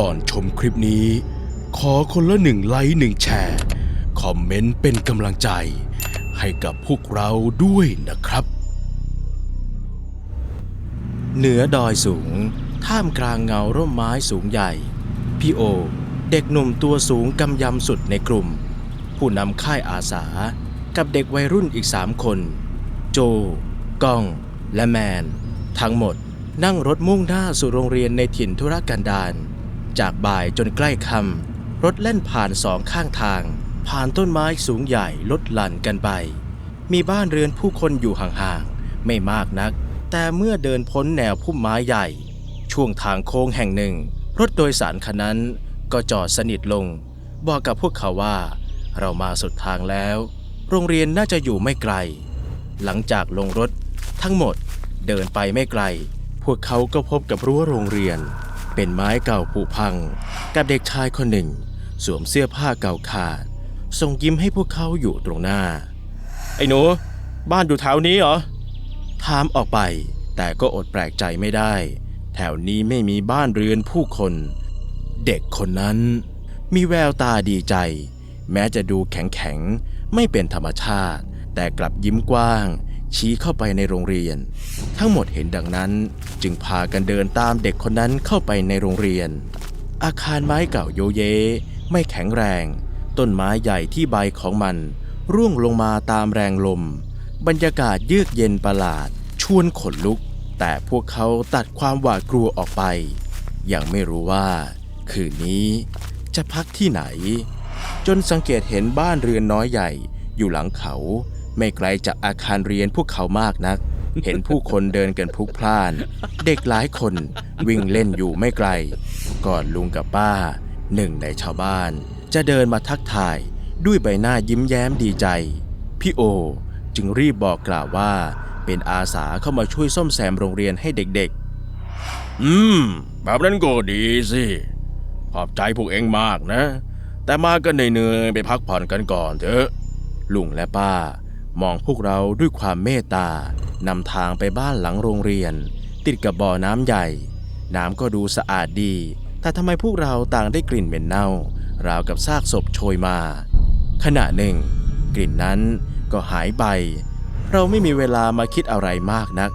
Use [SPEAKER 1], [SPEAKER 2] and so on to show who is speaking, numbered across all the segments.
[SPEAKER 1] ก่อนชมคลิปนี้ ขอคนละหนึ่งไลค์หนึ่งแชร์ คอมเมนต์เป็นกำลังใจ ให้กับพวกเราด้วยนะครับ
[SPEAKER 2] เหนือดอยสูง ท่ามกลางเงาร่มไม้สูงใหญ่ พี่โอ เด็กหนุ่มตัวสูงกำยำสุดในกลุ่ม ผู้นำค่ายอาสา กับเด็กวัยรุ่นอีกสามคน โจ ก้อง และแมน ทั้งหมดนั่งรถมุ่งหน้าสู่โรงเรียนในถิ่นธุรกันดาร จากบ่ายจนใกล้ค่ำรถเล่นผ่านสองข้างทาง ผ่านต้นไม้สูงใหญ่ลดหลั่นกันไป มีบ้านเรือนผู้คนอยู่ห่างๆ ไม่มากนัก แต่เมื่อเดินพ้นแนวพุ่มไม้ใหญ่ ช่วงทางโค้งแห่งหนึ่ง รถโดยสารคันนั้นก็จอดสนิทลง บอกกับพวกเขาว่า เรามาสุดทางแล้ว โรงเรียนน่าจะอยู่ไม่ไกล หลังจากลงรถ ทั้งหมดเดินไปไม่ไกล พวกเขาก็พบกับรั้วโรงเรียน เป็นไม้เก่าผุพัง กับเด็กชายคนหนึ่ง สวมเสื้อผ้าเก่าขาดส่งยิ้มให้พวกเขาอยู่ตรงหน้า ไอ้หนู บ้านอยู่แถวนี้เหรอ ถามออกไป แต่ก็อดแปลกใจไม่ได้ แถวนี้ไม่มีบ้านเรือนผู้คน เด็กคนนั้น มีแววตาดีใจ แม้จะดูแข็งๆไม่เป็นธรรมชาติ แต่กลับยิ้มกว้าง ชี้เข้าไปในโรงเรียน ทั้งหมดเห็นดังนั้น จึงพากันเดินตามเด็กคนนั้นเข้าไปในโรงเรียน อาคารไม้เก่าโยเย ไม่แข็งแรง ต้นไม้ใหญ่ที่ใบของมัน ร่วงลงมาตามแรงลม บรรยากาศเยือกเย็นประหลาด ชวนขนลุก แต่พวกเขาตัดความหวาดกลัวออกไป ยังไม่รู้ว่า คืนนี้จะพักที่ไหน จนสังเกตเห็นบ้านเรือนน้อยใหญ่อยู่หลังเขา ไม่ไกลจากอาคารเรียนพวกเขามากนัก เห็นผู้คนเดินกันพลุกพล่าน เด็กหลายคนวิ่งเล่นอยู่ไม่ไกล ก่อนลุงกับป้า หนึ่งในชาวบ้าน จะเดินมาทักทายด้วยใบหน้ายิ้มแย้มดีใจ พี่โอจึงรีบบอกกล่าวว่า เป็นอาสาเข้ามาช่วยซ่อมแซมโรงเรียนให้เด็กๆ
[SPEAKER 1] อืม แบบนั้นก็ดีสิ ขอบใจพวกเองมากนะ แต่มากันเหนื่อยๆไปพักผ่อนกันก่อนเถอะ
[SPEAKER 2] ลุงและป้า มองพวกเราด้วยความเมตตานำทางไปบ้านหลังโรงเรียน ติดกับบ่อน้ำใหญ่ น้ำก็ดูสะอาดดี แต่ทำไมพวกเราต่างได้กลิ่นเหม็นเน่า ราวกับซากศพโชยมา ขณะหนึ่ง กลิ่นนั้นก็หายไป เราไม่มีเวลามาคิดอะไรมากนัก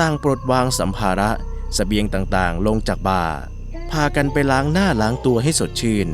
[SPEAKER 2] ต่างปลดวางสัมภาระสเสบียงต่างๆ ลงจากบ่า พากันไปล้างหน้าล้างตัวให้สดชื่น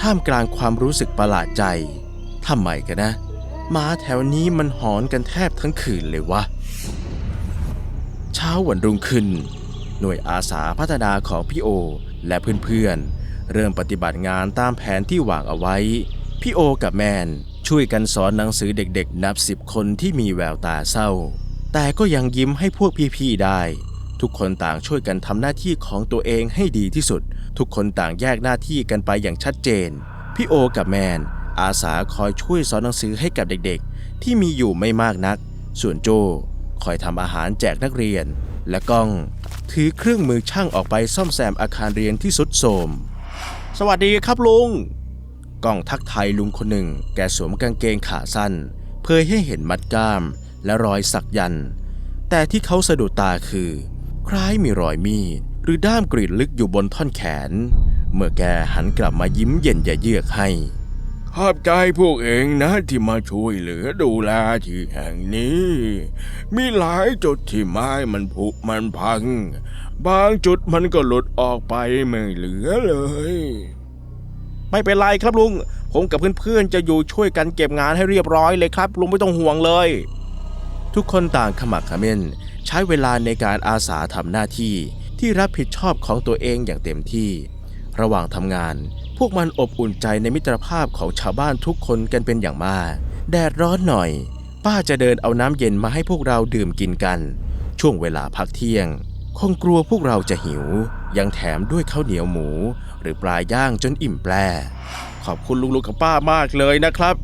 [SPEAKER 2] ท่ามกลางความรู้สึกประหลาดใจทำไมกันนะ หมาแถวนี้มันหอนกันแทบทั้งคืนเลยวะ เช้าวันรุ่งขึ้น หน่วยอาสาพัฒนาของพี่โอ และเพื่อนๆ เริ่มปฏิบัติงานตามแผนที่วางเอาไว้ พี่โอกับแมนช่วยกันสอนหนังสือเด็กๆ นับสิบคนที่มีแววตาเศร้า แต่ก็ยังยิ้มให้พวกพี่ๆ ได้ ทุกคนต่างช่วยกันทำหน้าที่ของตัวเองให้ดีที่สุด ทุกคนต่างแยกหน้าที่กันไปอย่างชัดเจน พี่โอกับแมน อาสาคอยช่วยสอนหนังสือให้กับเด็กๆ ที่มีอยู่ไม่มากนัก ส่วนโจคอยทำอาหารแจกนักเรียน และก้อง ถือเครื่องมือช่างออกไปซ่อมแซมอาคารเรียนที่สุดโทรม สวัสดีครับลุง ก้องทักทายลุงคนหนึ่ง แกสวมกางเกงขาสั้น เผยให้เห็นมัดกล้าม และรอยสักยันต์แต่ที่เขาสะดุดตาคือ คล้ายมีรอยมีดหรือด้ามกรีดลึกอยู่บนท่อนแขน เมื่อแกหันกลับมายิ้มเย็นอย่าเยือกให้
[SPEAKER 1] ขอบใจพวกเองนะที่มาช่วยเหลือดูแลที่แห่งนี้ มีหลายจุดที่ไม้มันผุมันพัง บางจุดมันก็หลุดออกไปไม่เหลือเลย
[SPEAKER 2] ไม่เป็นไรครับลุง ผมกับเพื่อนๆจะอยู่ช่วยกันเก็บงานให้เรียบร้อยเลยครับ ลุงไม่ต้องห่วงเลย ทุกคนต่างขมักขม้น ใช้เวลาในการอาสาทำหน้าที่ที่รับผิดชอบของตัวเองอย่างเต็มที่ ระหว่างทำงาน พวกมันอบอุ่นใจในมิตรภาพของชาวบ้านทุกคนกันเป็นอย่างมาก แดดร้อนหน่อย ป้าจะเดินเอาน้ำเย็นมาให้พวกเราดื่มกินกัน ช่วงเวลาพักเที่ยง คงกลัวพวกเราจะหิว ยังแถมด้วยข้าวเหนียวหมู หรือปลาย่างจนอิ่มแปรขอบคุณลุงๆกับป้ามากเลยนะครับ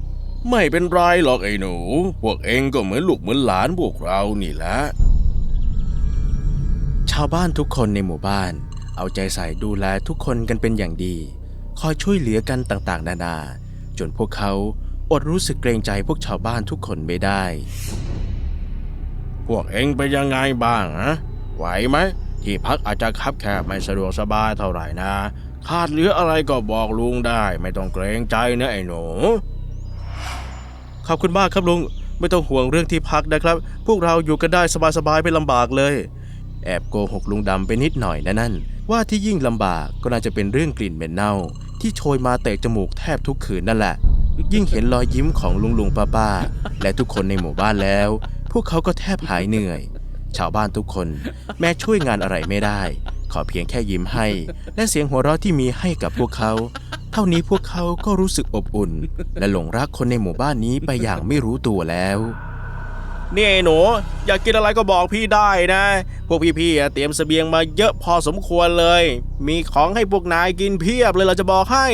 [SPEAKER 1] ไม่เป็นไรหรอกไอ้หนู พวกเองก็เหมือนลูกเหมือนหลานพวกเรานี่แหละ
[SPEAKER 2] ชาวบ้านทุกคนในหมู่บ้าน เอาใจใส่ดูแลทุกคนกันเป็นอย่างดี คอยช่วยเหลือกันต่างๆ นานา จนพวกเขาอดรู้สึกเกรงใจพวกชาวบ้านทุกคนไม่ได้
[SPEAKER 1] พวกเองเป็นยังไงบ้างฮะไหวไหมที่พักอาจจะคับแคบไม่สะดวกสบายเท่าไหร่นะ ขาดเหลืออะไรก็บอกลุงได้ ไม่ต้องเกรงใจนะไอ้หนู
[SPEAKER 2] ขอบคุณมากครับลุงไม่ต้องห่วงเรื่องที่พักนะครับ พวกเราอยู่กันได้สบายๆไม่ลำบากเลย แอบโกหกลุงดำไปนิดหน่อยนะนั่น ว่าที่ยิ่งลำบากก็น่าจะเป็นเรื่องกลิ่นเหม็นเน่า ที่โชยมาเตะจมูกแทบทุกคืนนั่นแหละ ยิ่งเห็นรอยยิ้มของลุงลุงป้าป้าและทุกคนในหมู่บ้านแล้ว พวกเขาก็แทบหายเหนื่อย ชาวบ้านทุกคน แม้ช่วยงานอะไรไม่ได้ ขอเพียงแค่ยิ้มให้ และเสียงหัวเราะที่มีให้กับพวกเขา เท่านี้พวกเขาก็รู้สึกอบอุ่น และหลงรักคนในหมู่บ้านนี้ไปอย่างไม่รู้ตัวแล้ว นี่ไอ้หนูอยากกินอะไรก็บอกพี่ได้นะ พวกพี่ๆเตรียมเสบียงมาเยอะพอสมควรเลย มีของให้พวกนายกินเพียบเลยเราจะบอกให้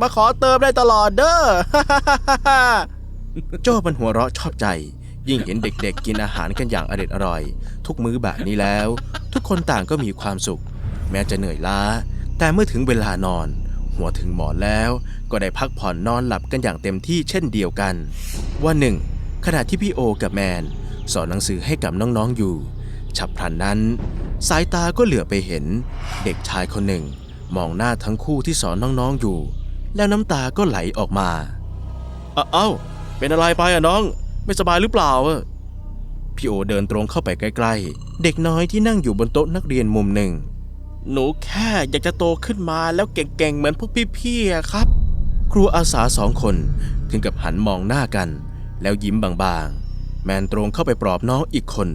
[SPEAKER 2] มาขอเติมได้ตลอดเด้อโจ้มันหัวเราะชอบใจ ยิ่งเห็นเด็กๆ กินอาหารกันอย่างอร็ดอร่อย ทุกมื้อแบบนี้แล้ว ทุกคนต่างก็มีความสุข แม้จะเหนื่อยล้า แต่เมื่อถึงเวลานอน หัวถึงหมอนแล้ว ก็ได้พักผ่อนนอนหลับกันอย่างเต็มที่เช่นเดียวกันวันหนึ่ง ขณะที่พี่โอกับแมน สอนหนังสือให้กับน้องๆอยู่ ฉับพลันนั้น สายตาก็เหลือไปเห็น เด็กชายคนหนึ่ง มองหน้าทั้งคู่ที่สอนน้องๆอยู่ แล้วน้ำตาก็ไหลออกมาเอ้าเป็นอะไรไปอะน้อง ไม่สบายหรือเปล่าอะพี่โอเดินตรงเข้าไปใกล้ๆ เด็กน้อยที่นั่งอยู่บนโต๊ะนักเรียนมุมหนึ่ง หนูแค่อยากจะโตขึ้นมาแล้วเก่งๆ เหมือนพวกพี่ๆครับ ครูอาสาสองคนถึงกับหันมองหน้ากัน แล้วยิ้มบางๆ แมนตรงเข้าไปปลอบน้องอีกคน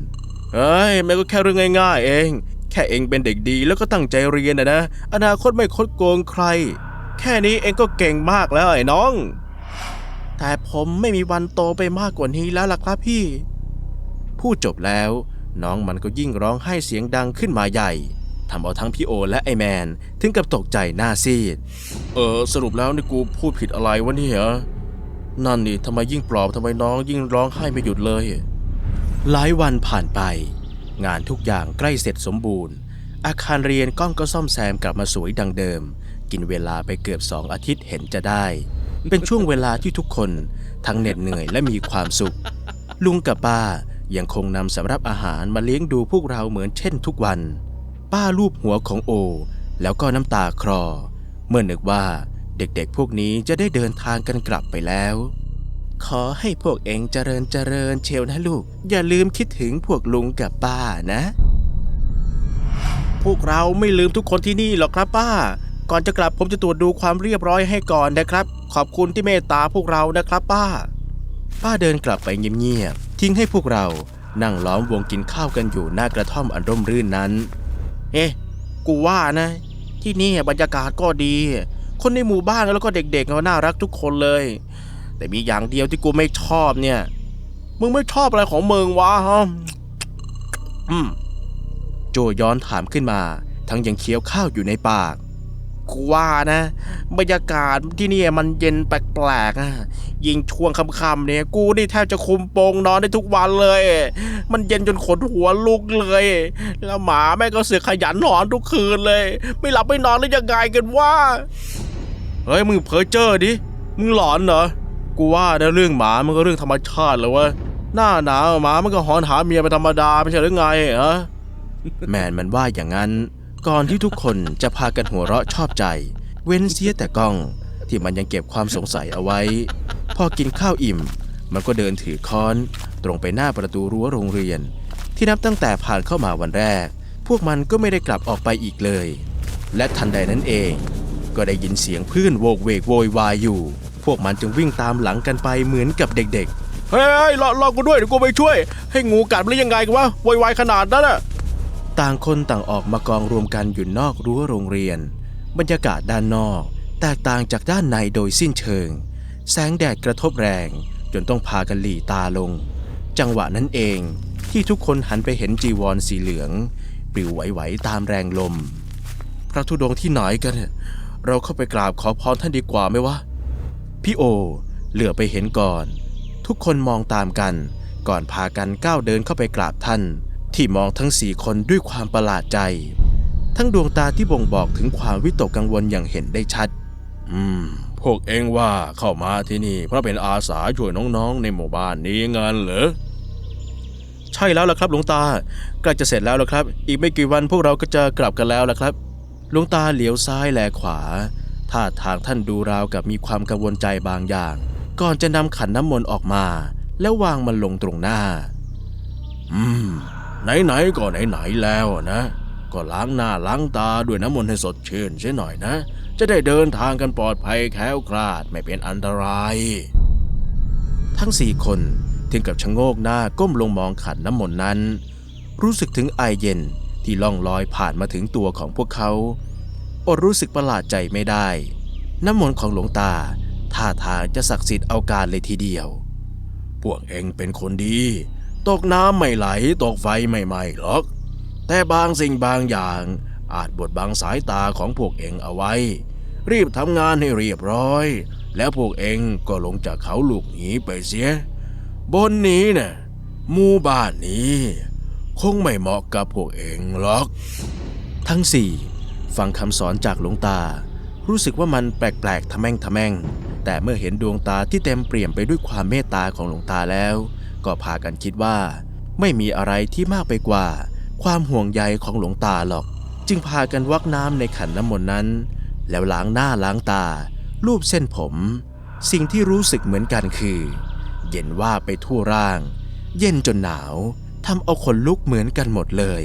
[SPEAKER 2] เอ้ยมันก็แค่เรื่องง่ายๆ เอง แค่เองเป็นเด็กดีแล้วก็ตั้งใจเรียนนะนะ อนาคตไม่คดโกงใคร แค่นี้เองก็เก่งมากแล้วไอ้น้อง แต่ผมไม่มีวันโตไปมากกว่านี้แล้วล่ะครับพี่ พูดจบแล้ว น้องมันก็ยิ่งร้องไห้เสียงดังขึ้นมาใหญ่ทำเอาทั้งพี่โอและไอแมน ถึงกับตกใจหน้าซีด เออสรุปแล้วนี่กูพูดผิดอะไรวะเนี่ย นั่นนี่ทำไมยิ่งปลอบทำไมน้องยิ่งร้องไห้ไม่หยุดเลย หลายวันผ่านไป งานทุกอย่างใกล้เสร็จสมบูรณ์ อาคารเรียนก้องก็ซ่อมแซมกลับมาสวยดังเดิม กินเวลาไปเกือบสองอาทิตย์เห็นจะได้ เป็นช่วงเวลาที่ทุกคนทั้งเหน็ดเหนื่อยและมีความสุข ลุงกับป้ายังคงนำสำรับอาหารมาเลี้ยงดูพวกเราเหมือนเช่นทุกวัน ป้าลูบหัวของโอ แล้วก็น้ำตาคลอเมื่อนึกว่า เด็กๆ พวกนี้จะได้เดินทางกันกลับไปแล้ว ขอให้พวกเองเจริญเจริญเชียวนะลูก อย่าลืมคิดถึงพวกลุงกับป้านะ พวกเราไม่ลืมทุกคนที่นี่หรอกครับป้า ก่อนจะกลับผมจะตรวจดูความเรียบร้อยให้ก่อนนะครับ ขอบคุณที่เมตตาพวกเรานะครับป้า ป้าเดินกลับไปเงียบๆทิ้งให้พวกเรานั่งล้อมวงกินข้าวกันอยู่หน้ากระท่อมอันร่มรื่นนั้น เอ๊ะ กูว่านะ ที่นี่บรรยากาศก็ดี คนในหมู่บ้านแล้วก็เด็กๆก็น่ารักทุกคนเลย แต่มีอย่างเดียวที่กูไม่ชอบเนี่ย มึงไม่ชอบอะไรของมึงวะฮะอืมโจย้อนถามขึ้นมา ทั้งยังเคี้ยวข้าวอยู่ในปากกูว่านะ บรรยากาศที่นี่มันเย็นแปลกๆอะยิ่งช่วงค่ำๆเนี่ย กูนี่แทบจะคุมโปงนอนได้ทุกวันเลย มันเย็นจนขนหัวลุกเลย แล้วหมาแม่ก็เสือขยันหอนทุกคืนเลย ไม่หลับไม่นอนได้ยังไงกันวะ เฮ้ยมึงเพ้อเจ้อดิ มึงหลอนเหรอ กูว่านะเรื่องหมามันก็เรื่องธรรมชาติเลยวะหน้าหนาวหมามันก็หอนหาเมียเป็นธรรมดาไม่ใช่หรือไงฮะแมนมันว่าอย่างนั้น ก่อนที่ทุกคนจะพากันหัวเราะชอบใจ เว้นเสียแต่กล้องที่มันยังเก็บความสงสัยเอาไว้ พอกินข้าวอิ่ม มันก็เดินถือค้อน ตรงไปหน้าประตูรั้วโรงเรียน ที่นับตั้งแต่ผ่านเข้ามาวันแรก พวกมันก็ไม่ได้กลับออกไปอีกเลย และทันใดนั้นเอง ก็ได้ยินเสียงเพื่อนโวกเวกโวยวายอยู่ พวกมันจึงวิ่งตามหลังกันไปเหมือนกับเด็กๆ เฮ้ยรอรอกูด้วยเดี๋ยวกูไปช่วย ให้งูกัดมันหรือยังไงกันวะโวยวายขนาดนั้นอะต่างคนต่างออกมากองรวมกันอยู่นอกรั้วโรงเรียน บรรยากาศด้านนอก แตกต่างจากด้านในโดยสิ้นเชิง แสงแดดกระทบแรง จนต้องพากันหลีตาลง จังหวะนั้นเองที่ทุกคนหันไปเห็นจีวรสีเหลือง ปลิวไหวๆตามแรงลม พระธุดงค์ที่ไหนกัน เนี่ยเราเข้าไปกราบขอพรท่านดีกว่าไหมวะ พี่โอ เหลือไปเห็นก่อน ทุกคนมองตามกัน ก่อนพากันก้าวเดินเข้าไปกราบท่าน ที่มองทั้งสี่คนด้วยความประหลาดใจ ทั้งดวงตาที่บ่งบอกถึงความวิตกกังวลอย่างเห็นได้ชัด อืม พวกเองว่าเข้ามาที่นี่ เพราะเป็นอาสาช่วยน้องๆ ในหมู่บ้านนี้งานเหรอใช่แล้วล่ะครับหลวงตาใกล้จะเสร็จแล้วล่ะครับ อีกไม่กี่วันพวกเราก็จะกลับกันแล้วล่ะครับ หลวงตาเหลียวซ้ายแลขวา ท่าทางท่านดูราวกับมีความกังวลใจบางอย่าง ก่อนจะนำขันน้ำมนต์ออกมา แล้ววางมันลงตรงหน้า
[SPEAKER 1] อืม ไหนๆก็ไหนๆแล้วนะ ก็ล้างหน้าล้างตาด้วยน้ำมนต์ให้สดชื่นใช่หน่อยนะ จะได้เดินทางกันปลอดภัยแคล้วคลาดไม่เป็นอันตราย
[SPEAKER 2] ทั้งสี่คนถึงกับชะโงกหน้าก้มลงมองขันน้ำมนต์นั้น รู้สึกถึงไอเย็น ที่ล่องลอยผ่านมาถึงตัวของพวกเขาอดรู้สึกประหลาดใจไม่ได้ น้ำมนต์ของหลวงตาท่าทางจะศักดิ์สิทธิ์เอาการเลยทีเดียว
[SPEAKER 1] พวกเองเป็นคนดี ตกน้ำไม่ไหลตกไฟไม่ไหม้หรอก แต่บางสิ่งบางอย่างอาจบดบังสายตาของพวกเองเอาไว้ รีบทำงานให้เรียบร้อย แล้วพวกเองก็ลงจากเขาลูกหนีไปเสีย บนนี้นะ่ะหมู่บ้านนี้ คงไม่เหมาะกับพวกเองหรอก
[SPEAKER 2] ทั้งสี่ฟังคำสอนจากหลวงตา รู้สึกว่ามันแปลกๆทะแม่งทะแม่ง แต่เมื่อเห็นดวงตาที่เต็มเปี่ยมไปด้วยความเมตตาของหลวงตาแล้ว ก็พากันคิดว่า ไม่มีอะไรที่มากไปกว่า ความห่วงใยของหลวงตาหรอก จึงพากันวักน้ำในขันน้ำมนต์นั้น แล้วล้างหน้าล้างตา ลูบเส้นผม สิ่งที่รู้สึกเหมือนกันคือ เย็นว่าไปทั่วร่าง เย็นจนหนาว ทำเอาขนลุกเหมือนกันหมดเลย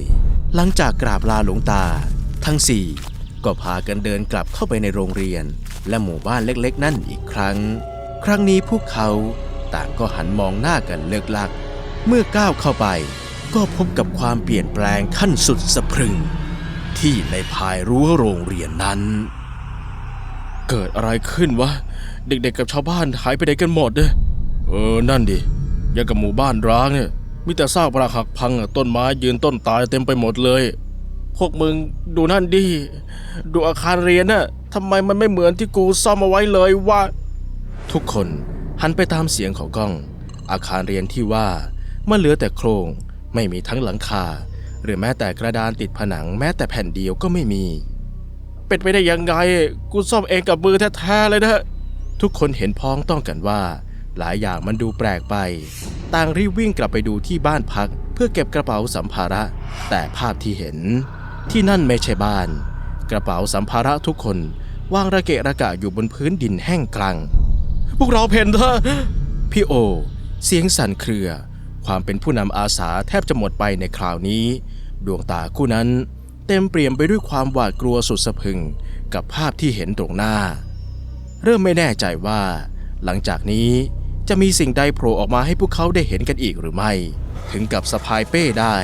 [SPEAKER 2] หลังจากกราบลาหลวงตา ทั้งสี่ก็พากันเดินกลับเข้าไปในโรงเรียน และหมู่บ้านเล็กๆ นั่นอีกครั้ง ครั้งนี้พวกเขาต่างก็หันมองหน้ากันเลิกลัก เมื่อก้าวเข้าไป ก็พบกับความเปลี่ยนแปลงขั้นสุดสะพรึง ที่ในภายรั้วโรงเรียนนั้น
[SPEAKER 1] เกิดอะไรขึ้นวะ เด็กๆกับชาวบ้านหายไปไหนกันหมดเนี่ยเออ นั่นดิยังกับหมู่บ้านร้างเนี่ย มีแต่ซากปรักหักพังต้นไม้ยืนต้นตายเต็มไปหมดเลย พวกมึงดูนั่นดิ ดูอาคารเรียนน่ะทำไมมันไม่เหมือนที่กูซ่อมเอาไว้เลยวะ
[SPEAKER 2] ทุกคนหันไปตามเสียงของกล้อง อาคารเรียนที่ว่ามันเหลือแต่โครงไม่มีทั้งหลังคา หรือแม้แต่กระดานติดผนังแม้แต่แผ่นเดียวก็ไม่มี
[SPEAKER 1] เป็นไปได้ยังไง กูซ่อมเองกับมือแท้ๆเลยนะ
[SPEAKER 2] ทุกคนเห็นพ้องต้องกันว่า หลายอย่างมันดูแปลกไป ต่างรีบวิ่งกลับไปดูที่บ้านพัก เพื่อเก็บกระเป๋าสัมภาระ แต่ภาพที่เห็น ที่นั่นไม่ใช่บ้าน กระเป๋าสัมภาระทุกคนวางระเกะระกะอยู่บนพื้นดินแห้งกรัง
[SPEAKER 1] พวกเราเพนเถอะ
[SPEAKER 2] พี่โอ เสียงสั่นเครือ ความเป็นผู้นำอาสาแทบจะหมดไปในคราวนี้ ดวงตาคู่นั้น เต็มเปี่ยมไปด้วยความหวาดกลัวสุดสะพึง กับภาพที่เห็นตรงหน้า เริ่มไม่แน่ใจว่า หลังจากนี้ จะมีสิ่งใดโผล่ออกมาให้พวกเขาได้เห็นกันอีกหรือไม่ ถึงกับสะพายเป้ได้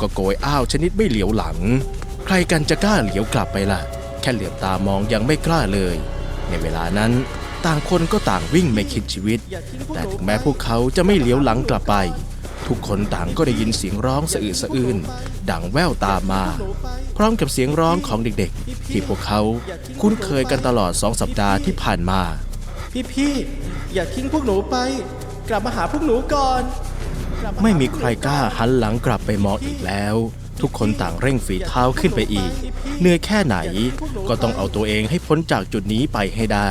[SPEAKER 2] ก็โกยอ้าวชนิดไม่เหลียวหลัง ใครกันจะกล้าเหลียวกลับไปล่ะ แค่เหลือบตามองยังไม่กล้าเลย ในเวลานั้น ต่างคนก็ต่างวิ่งไม่คิดชีวิต แต่ถึงแม้พวกเขาจะไม่เหลียวหลังกลับไป ทุกคนต่างก็ได้ยินเสียงร้องสะอึกสะอื้นดังแว่วตามมา พร้อมกับเสียงร้องของเด็กๆ ที่พวกเขาคุ้นเคยกันตลอดสองสัปดาห์ที่ผ่านมา
[SPEAKER 3] พี่พี่ อย่าทิ้งพวกหนูไป กลับมาหาพวกหนูก่อนกลับาหา
[SPEAKER 2] ไม่มีใครกล้าหันหลังกลับไปมองอีกแล้ว ทุกคนต่างเร่งฝีเท้าขึ้นไปอีก เหนื่อยแค่ไหน ก็ต้องเอาตัวเองให้พ้นจากจุดนี้ไปให้ได้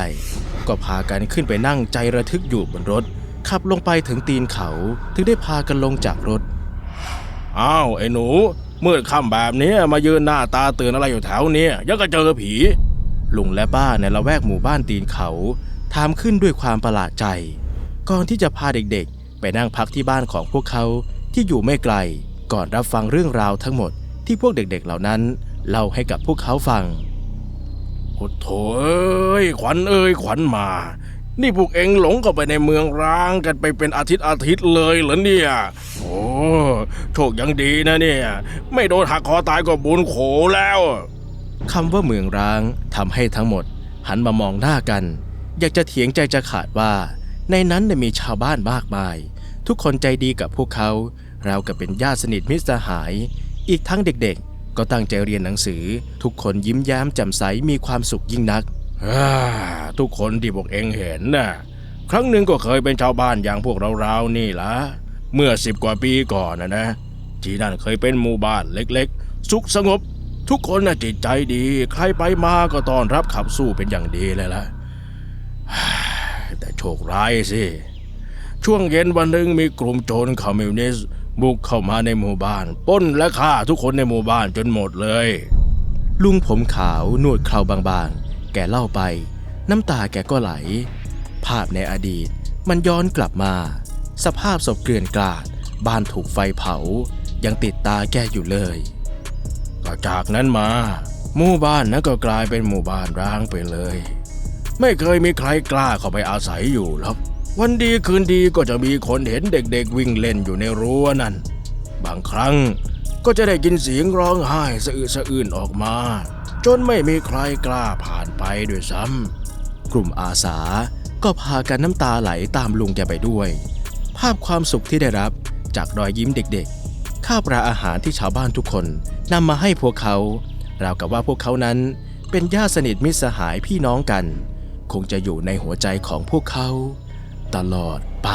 [SPEAKER 2] ก็พากันขึ้นไปนั่งใจระทึกอยู่บนรถ ขับลงไปถึงตีนเขา ถึงได้พากันลงจากรถ
[SPEAKER 1] อ้าว ไอ้หนูมืดค่ำแบบนี้มายืนหน้าตาตื่นอะไรอยู่แถวเนี้ยยังก็เจอผี
[SPEAKER 2] ลุงและป้าในละแวกหมู่บ้านตีนเขาถามขึ้นด้วยความประหลาดใจ ก่อนที่จะพาเด็กๆ ไปนั่งพักที่บ้านของพวกเขาที่อยู่ไม่ไกล ก่อนรับฟังเรื่องราวทั้งหมดที่พวกเด็กๆเหล่านั้นเล่าให้กับพวกเขาฟัง
[SPEAKER 1] โอ้โถเอ้ยขวัญเอ้ยขวัญมา นี่พวกเองหลงเข้าไปในเมืองร้างกันไปเป็นอาทิตย์อาทิตย์เลยเหรอเนี่ย โอ้โชคยังดีนะเนี่ย ไม่โดนหักคอตายก็บุญโขแล้ว
[SPEAKER 2] คำว่าเมืองร้างทำให้ทั้งหมด หันมามองหน้ากัน อยากจะเถียงใจจะขาดว่า ในนั้นมีชาวบ้านมากมาย ทุกคนใจดีกับพวกเขา เรากับเป็นญาติสนิทมิตรสหาย อีกทั้งเด็กๆ ก็ตั้งใจเรียนหนังสือ ทุกคนยิ้มแย้มแจ่มใสมีความสุขยิ่งนัก
[SPEAKER 1] ทุกคนที่พวกเองเห็นน่ะครั้งหนึ่งก็เคยเป็นชาวบ้านอย่างพวกเราๆนี่ละเมื่อสิบกว่าปีก่อนนะนะที่นั่นเคยเป็นหมู่บ้านเล็กๆ สุขสงบ ทุกคนน่ะจิตใจดี ใครไปมาก็ต้อนรับขับสู้เป็นอย่างดีเลยล่ะแต่โชคร้ายสิ ช่วงเย็นวันหนึ่งมีกลุ่มโจรคอมมิวนิสต์บุกเข้ามาในหมู่บ้านป้นและฆ่าทุกคนในหมู่บ้านจนหมดเลย
[SPEAKER 2] ลุงผมขาวนวดเคราบางๆ แกเล่าไป น้ำตาแกก็ไหล ภาพในอดีตมันย้อนกลับมา สภาพศพเกลื่อนกลาด บ้านถูกไฟเผา ยังติดตาแกอยู่เลย ก็จากนั้นมา หมู่บ้านนั้นก็กลายเป็นหมู่บ้านร้างไปเลย ไม่เคยมีใครกล้าเข้าไปอาศัยอยู่หรอกวันดีคืนดีก็จะมีคนเห็นเด็กๆ วิ่งเล่นอยู่ในรั้วนั่น บางครั้งก็จะได้ยินเสียงร้องไห้สะอึกสะอื้นออกมา จนไม่มีใครกล้าผ่านไปด้วยซ้ำกลุ่มอาสาก็พากันน้ำตาไหลตามลุงแกไปด้วย ภาพความสุขที่ได้รับจากรอยยิ้มเด็กๆ ข้าวปลาอาหารที่ชาวบ้านทุกคนนำมาให้พวกเขาราวกับว่าพวกเขานั้นเป็นญาติสนิทมิตรสหายพี่น้องกัน คงจะอยู่ในหัวใจของพวกเขา ตลอดไป